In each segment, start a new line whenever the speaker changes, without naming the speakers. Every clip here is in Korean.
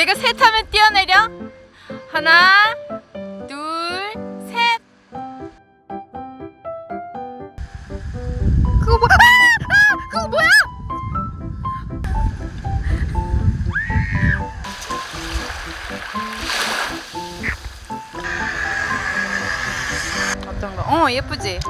내가 셋 하면 뛰어내려. 하나, 둘, 셋. 그거 뭐야? 아! 아! 그거 뭐야? 어떤 거? 어 예쁘지?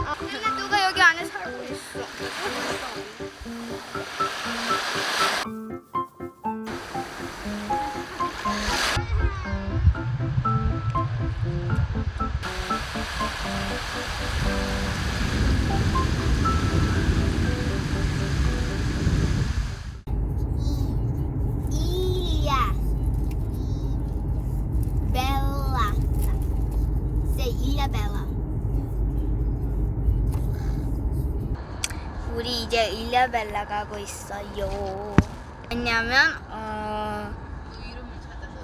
이제 일라벨라 가고 있어요 왜냐면 어...
너 이름을 찾아서?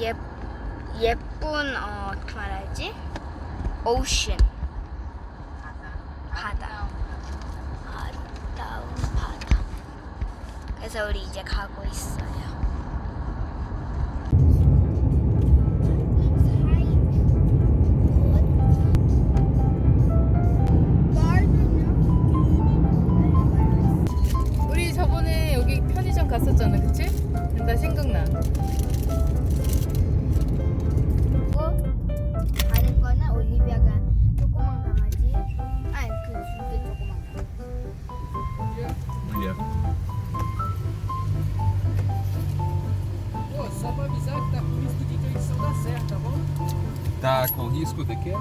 예, 예쁜 어, 말하지? 오션 바다. 아름다운 바다 그래서 우리 이제 가고 있어요
com risco de
quê?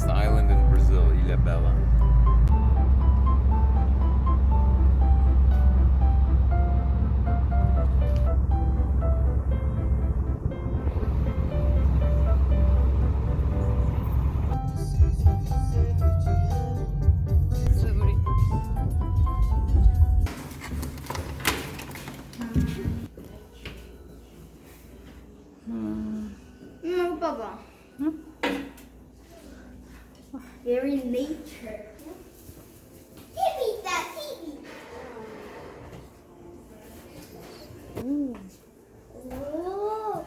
It's the biggest island
오. 오,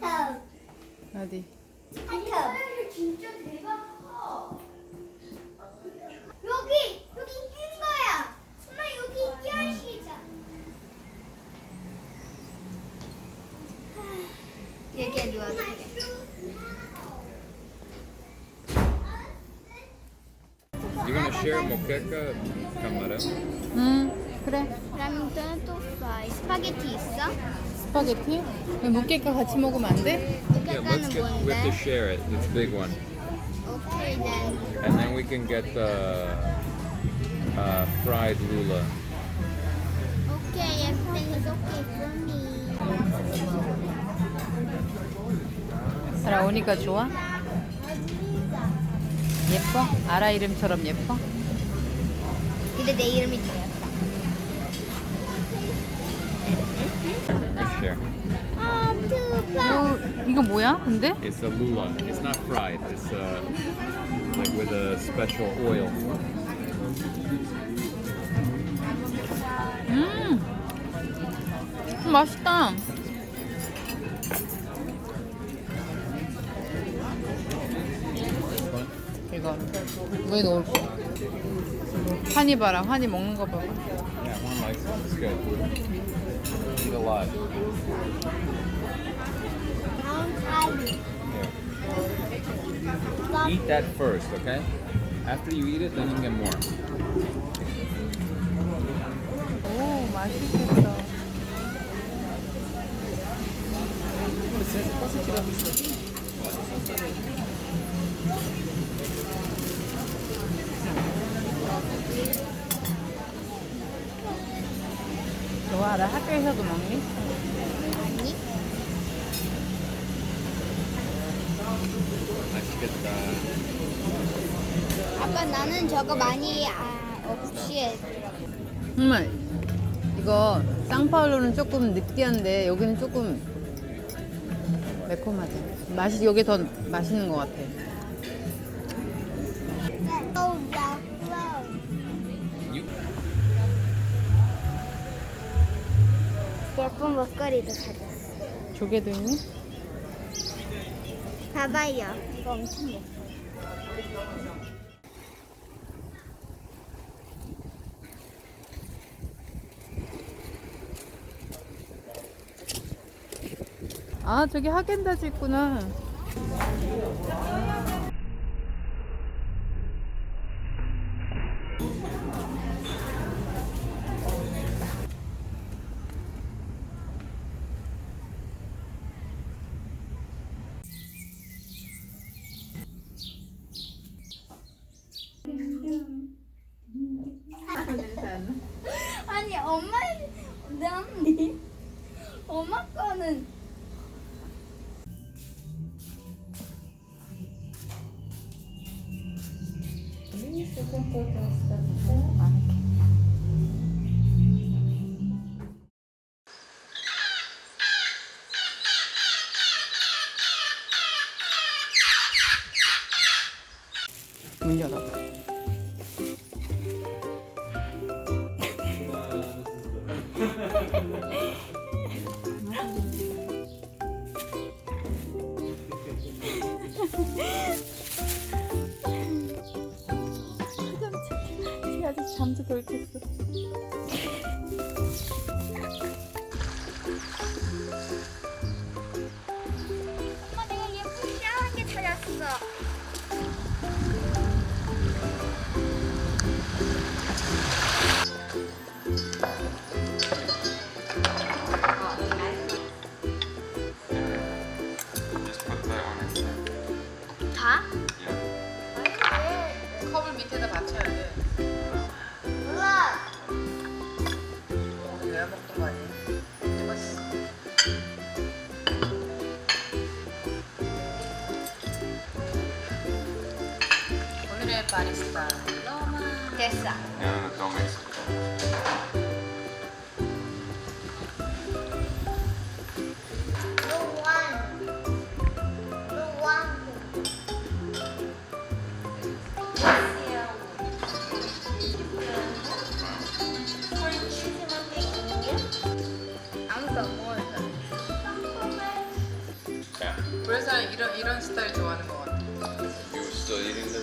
핫탑.
어디?
핫탑. 진짜 대박 커. 여기, 여기 뛴 거야. 엄마 여기 돼.
You gonna share moqueca, camarão?
응, 그래.
그러면 또 프라이. 스파게티 있어?
스파게티? 무게가 같이 먹으면 안 돼?
Yeah, let's
무게가는
get. We have to
뭔데?
share it. It's a big one,
오케이, then.
and then we can get the uh, fried lula.
Okay, everything is okay for me.
라온이가 좋아? 예뻐? 아라 이름처럼 예뻐?
근데 내 이름이 뭐야?
어, 이거 뭐야? 근데?
It's a lula. It's not fried. It's uh, like with a special oil.
음, 음, 맛있다. 이거 왜 넣을 거야? 환희 봐라, 환희 먹는 거 봐봐.
Yeah, one likes it. It's good. Eat a lot. Eat that first, okay? After you eat it, then you can get more.
오, 맛있겠다. 좋아, 나 학교에서도 먹니?
맛있겠다.
아빠 나는 저거 많이 아, 없이 해주라고.
정말 이거 쌍파울로는 조금 느끼한데 여기는 조금 매콤하지. 맛이 여기 더 맛있는 것 같아.
예쁜 목걸이도 사줬어.
조개도 있니?
봐봐요. 이거 엄청 예뻐.
아 저기 하겐다즈 있구나. 문 열어. 아직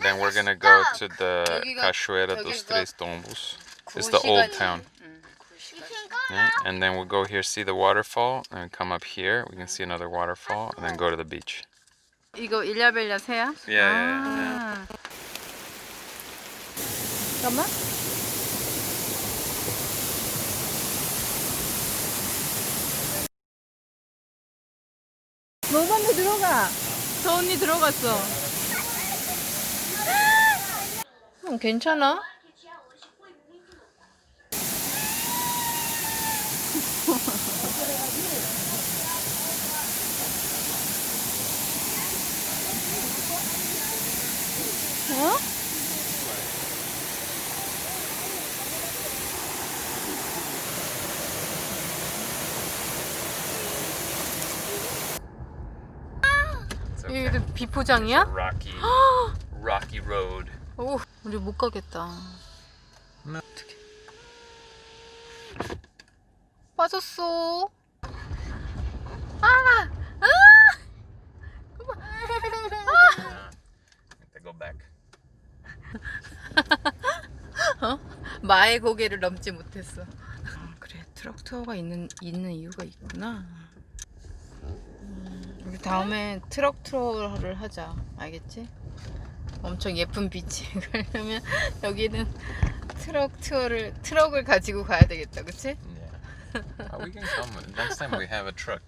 Then we're gonna go to the
여기가-
Cachoeira dos
여기가
Três Tombos. It's the old town. Yeah, and then we'll go here, see the waterfall, and come up here. We can see another waterfall, and then go to the beach.
이거 일야벨야 새야?
Yeah, yeah, yeah.
아. 잠깐만. 너만데 들어가. 저 언니 들어갔어. 응, 괜찮아? 어? 이게 비포장이야?
Rocky, rocky road.
오, 우리 못 가겠다.
나
어떻게? 빠졌어. 아! 아! 아! Go back. 어? 마의 고개를 넘지 못했어. 아, 그래 트럭 투어가 있는 있는 이유가 있구나. 우리 다음에 트럭 투어를 하자. 알겠지? 엄청 예쁜 비치 가려면 여기는 트럭 투어를 트럭을 가지고 가야 되겠다, 그치?
Yeah. Uh, we can come next time we have a truck.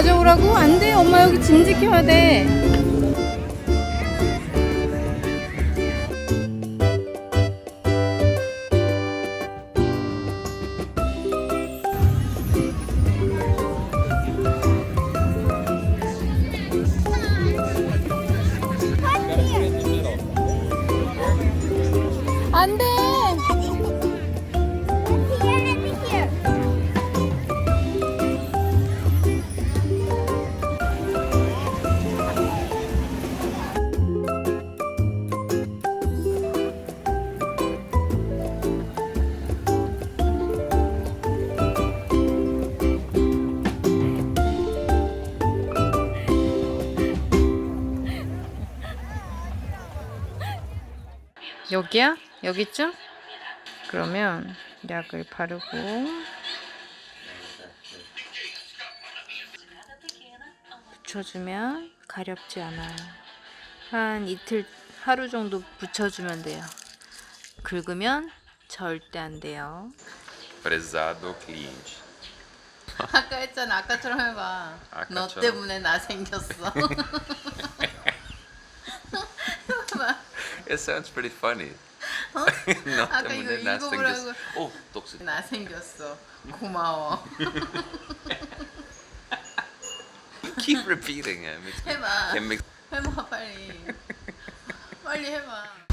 가져오라고? 안 돼. 엄마 여기 짐 지켜야 돼. 안 돼. 여기야? 여기쯤? 그러면 약을 바르고 붙여주면 가렵지 않아요. 한 이틀, 하루 정도 붙여주면 돼요. 긁으면 절대 안 돼요.
Prezado clean.
아까 했잖아. 아까처럼 해봐. 너
아까처럼.
때문에 나 생겼어.
It sounds pretty funny. 너
아까
때문에
이거
나
읽어보라고.
생겼어. 오, 독수.
나 생겼어. 고마워.
Keep repeating it. It makes-
해봐.
it makes
해봐 빨리. 빨리 해봐.